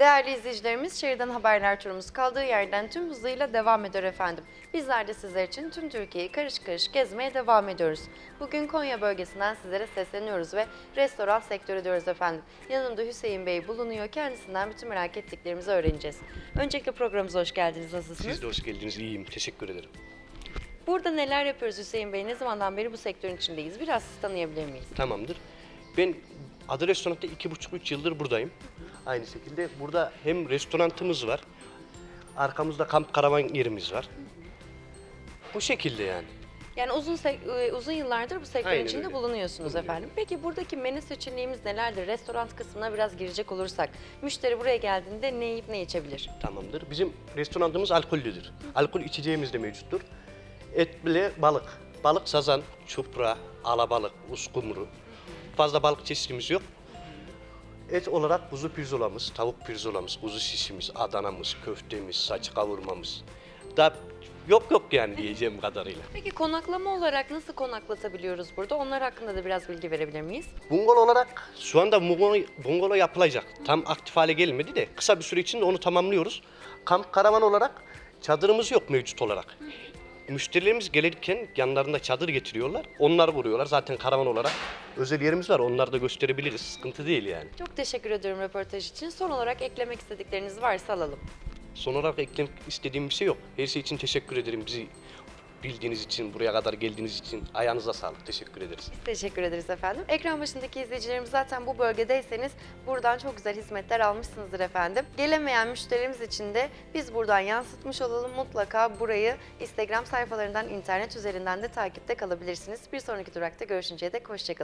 Değerli izleyicilerimiz, şehirden haberler turumuz kaldığı yerden tüm hızıyla devam ediyor efendim. Bizler de sizler için tüm Türkiye'yi karış karış gezmeye devam ediyoruz. Bugün Konya bölgesinden sizlere sesleniyoruz ve restoran sektörü diyoruz efendim. Yanımda Hüseyin Bey bulunuyor. Kendisinden bütün merak ettiklerimizi öğreneceğiz. Öncelikle programımıza hoş geldiniz. Nasılsınız? Siz de hoş geldiniz. İyiyim. Teşekkür ederim. Burada neler yapıyoruz Hüseyin Bey? Ne zamandan beri bu sektörün içindeyiz? Biraz tanıyabilir miyiz? Tamamdır. Ben Adı Restoran'ta iki buçuk üç yıldır buradayım. Aynı şekilde burada hem restoranımız var. Arkamızda kamp karavan yerimiz var. Bu şekilde yani. Yani uzun e, uzun yıllardır bu sektörün Aynen içinde öyle. bulunuyorsunuz Bulunuyorum. efendim. Peki buradaki menü seçeneğimiz nelerdir? Restoran kısmına biraz girecek olursak, müşteri buraya geldiğinde ne yiyip ne içebilir? Tamamdır. Bizim restoranımız alkollüdür. Alkol içeceğimiz de mevcuttur. Et bile balık. Balık sazan, çupra, alabalık, uskumru. Fazla balık çeşitimiz yok. Et olarak kuzu pirzolamız, tavuk pirzolamız, kuzu şişimiz, Adana'mız, köftemiz, saç kavurmamız. Da yok yok yani diyeceğim kadarıyla. Peki konaklama olarak nasıl konaklatabiliyoruz burada? Onlar hakkında da biraz bilgi verebilir miyiz? Bungalow olarak şu anda bungalow, yapılacak. Tam aktif hale gelmedi de kısa bir süre içinde onu tamamlıyoruz. Kamp karavan olarak çadırımız yok mevcut olarak. Müşterilerimiz gelirken yanlarında çadır getiriyorlar. Onları vuruyorlar. Zaten karavan olarak özel yerimiz var. Onları da gösterebiliriz. Sıkıntı değil yani. Çok teşekkür ediyorum röportaj için. Son olarak eklemek istedikleriniz varsa alalım. Son olarak eklemek istediğim bir şey yok. Her şey için teşekkür ederim. Bizi bildiğiniz için, buraya kadar geldiğiniz için ayağınıza sağlık. Teşekkür ederiz. Teşekkür ederiz efendim. Ekran başındaki izleyicilerimiz zaten bu bölgedeyseniz buradan çok güzel hizmetler almışsınızdır efendim. Gelemeyen müşterimiz için de biz buradan yansıtmış olalım. Mutlaka burayı Instagram sayfalarından, internet üzerinden de takipte kalabilirsiniz. Bir sonraki durakta görüşünceye dek hoşçakalın.